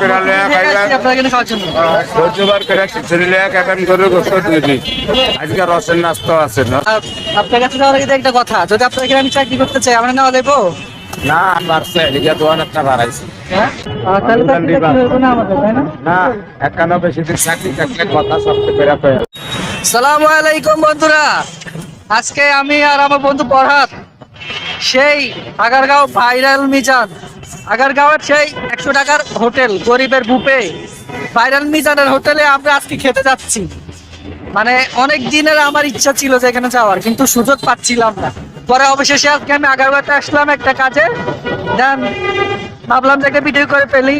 করে লয়া খাইবা করে খিচুড়ি লয়া গোস্ত আজকে রসের নাস্তা আছে না? আপনার কাছে যাওয়ার আগে একটা কথা যদি আপনার এখানে আমি চাকরি করতে চাই আমরা নেওয়া দেবো না বাড়ছে এদিকে দোয়ান একটা বাড়াইছে। হ্যাঁ? না চাকরি থাকলে কথা সবচেয়ে সালামু আলাইকুম বন্ধুরা। আজকে আমি আর আমার বন্ধু পড়াত সেই আগারগাঁও ভাইরাল মিজান। আগারগাঁওয়ের সেই একশো টাকার হোটেল, গরিবের বুপে ভাইরাল মিজানের হোটেলে আমরা আজকে খেতে যাচ্ছি। মানে অনেক দিনের আমার ইচ্ছা ছিল যে এখানে যাওয়ার, কিন্তু সুযোগ পাচ্ছিলাম না। পরে অবশেষে আজকে আমি আগারগাঁওতে আসলাম একটা কাজে। দেন ভাবলাম যে ভিডিও করে ফেলি।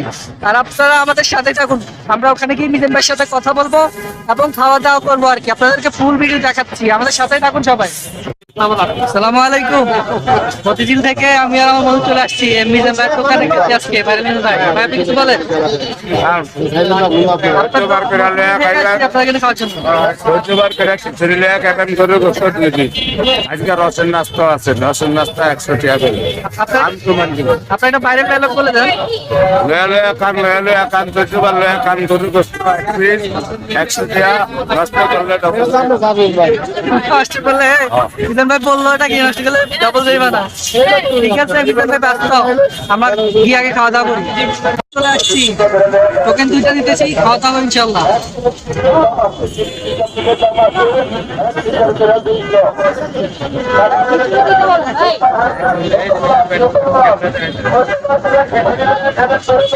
আর আপনারা আমাদের সাথে থাকুন। আমরা ওখানে গিয়ে মিজান ভাইয়ের সাথে কথা বলব এবং খাওয়া দাওয়া করব আর কি। আপনাদেরকে ফুল ভিডিও দেখাচ্ছি। আমাদের সাথে থাকুন সবাই। সালামু আলাইকুম। থেকে আমি আর আমার বন্ধু চলে আসছি মিজান ভাইয়ের দোকানে গেছি আজকে? বাইরে মিজান ভাই ভাই আপনি কিছু বলেন? রসের নাস্তা আছে রসের নাস্তা একশো টাকা করে। একটা বাইরের ডায়লগ বলে দেন। লয়া কান লয়া লয়া কান চোদ্দবার লয়া কান গোস্ত একশো টাকা নাস্তা করলে ভাই বলল এটা কি ঠিক আছে ব্যস্ত। আগে খাওয়া দাওয়া করি। চলে আসছি। দুইটা খাওয়া দাওয়া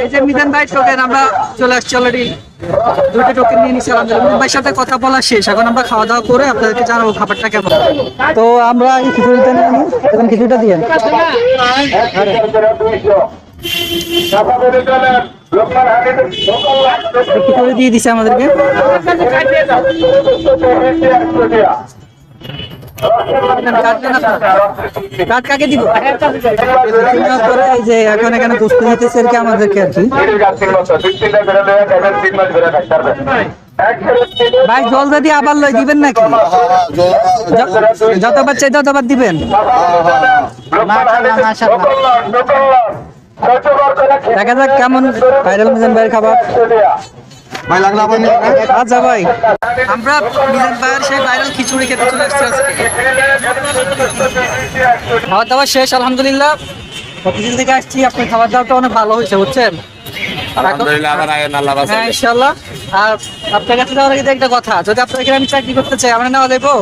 এই যে মিজান ভাই টোকেন আমরা চলে আসছি অলরেডি দুটো টোকেন নিয়ে নিচ্ছি আলহামদুলিল্লাহ। সাথে কথা বলা শেষ। এখন আমরা খাওয়া দাওয়া করে আপনাদেরকে জানাব খাবারটা কেমন। তো আমরা এই খিচুড়িটা নিয়ে এখন খিচুড়িটা দিয়ে খিচুড়ি দিয়ে দিছে আমাদেরকে। এখন এখানে ভাই, জল যদি আবার লই দিবেন নাকি? যতবার চাই ততবার দিবেন। দেখা যাক কেমন ভাইরাল মিজান খাবার। ভাই লাগল আমার আচ্ছা ভাই আমরা মিজান ভাইয়ের সেই ভাইরাল খিচুড়ি খেতে চলে আসছি আজকে। খাওয়া দাওয়া শেষ আলহামদুলিল্লাহ। প্রতিদিন থেকে আসছি আপনার খাবার দাওয়াটা অনেক ভালো হয়েছে বুঝছেন। হ্যাঁ ইনশাল্লাহ আর আপনার কাছে যাওয়ার আগে একটা কথা যদি আপনার এখানে আমি চাকরি করতে চাই আমরা নেওয়া দেবো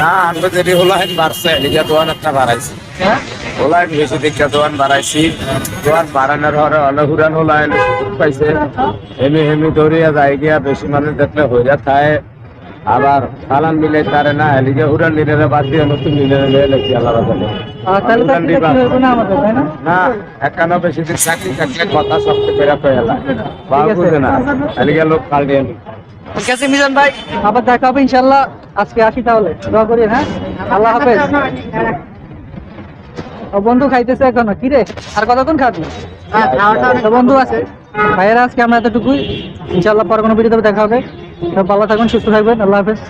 না আমরা যদি হোলাইন বাড়ছে এদিকে দোয়ান একটা বাড়াইছে। হ্যাঁ? হোলাইন বেশি দিকে দোয়ান বাড়াইছি দোয়ান বাড়ানোর হরে অনহুরান হোলাইন সুযোগ পাইছে। হেমি হেমি দৌড়িয়া যায় গিয়া বেশি মানুষ দেখলে হইয়া থাকে আবার সালান মিলে তারে না এদিকে হুরান নিলে বাদ দিয়ে নতুন নিলে নিলে লেখি আল্লাহ না একান্ন বেশি দিন চাকরি থাকলে কথা সবচেয়ে বাবু বুঝে না লোক কাল দিয়ে। ঠিক আছে মিজান ভাই। আবার দেখা হবে ইনশাল্লাহ আজকে আসি তাহলে। দোয়া করি হ্যাঁ? আল্লাহ হাফেজ। ও বন্ধু খাইতেছে এখনও। কি রে? আর কতক্ষণ খাবি? তো বন্ধু আছে। ভাইয়েরা আজকে আমরা এতটুকুই। ইনশাল্লাহ পর কোনো ভিডিওতে দেখা হবে। সব ভালো থাকবেন সুস্থ থাকবেন। আল্লাহ হাফেজ।